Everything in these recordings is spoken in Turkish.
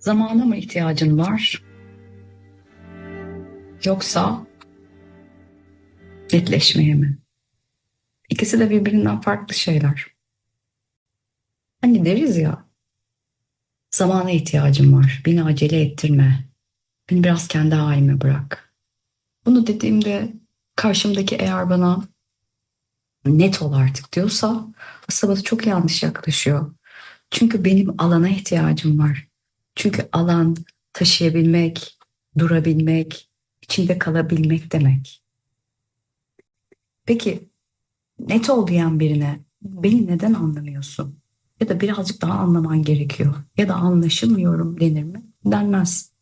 Zamana mı ihtiyacın var? Yoksa netleşmeye mi? İkisi de birbirinden farklı şeyler. Hani deriz ya, zamana ihtiyacım var, beni acele ettirme, beni biraz kendi halime bırak. Bunu dediğimde karşımdaki eğer bana net ol artık diyorsa aslında bana çok yanlış yaklaşıyor. Çünkü benim alana ihtiyacım var. Çünkü alan taşıyabilmek, durabilmek, içinde kalabilmek demek. Peki net ol diyen birine beni neden anlamıyorsun? Ya da birazcık daha anlaman gerekiyor. Ya da anlaşılmıyorum denir mi? Denmez.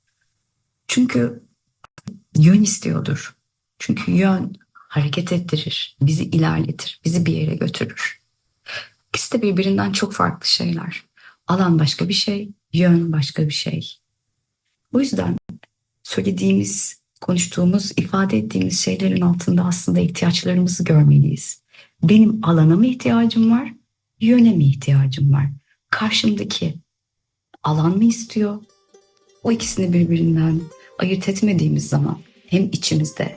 Çünkü yön istiyordur. Çünkü yön hareket ettirir, bizi ilerletir, bizi bir yere götürür. İkisi de birbirinden çok farklı şeyler. Alan başka bir şey, yön başka bir şey. O yüzden söylediğimiz, konuştuğumuz, ifade ettiğimiz şeylerin altında aslında ihtiyaçlarımızı görmeliyiz. Benim alana mı ihtiyacım var, yöne mi ihtiyacım var? Karşımdaki alan mı istiyor? O ikisini birbirinden ayırt etmediğimiz zaman hem içimizde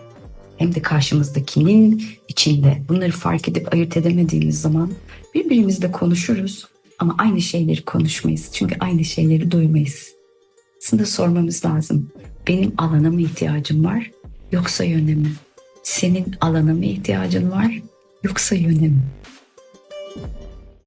hem de karşımızdakinin içinde bunları fark edip ayırt edemediğimiz zaman birbirimizle konuşuruz ama aynı şeyleri konuşmayız. Çünkü aynı şeyleri duymayız. Aslında sormamız lazım. Benim alana mı ihtiyacım var yoksa yöne? Senin alana mı ihtiyacın var yoksa yöne?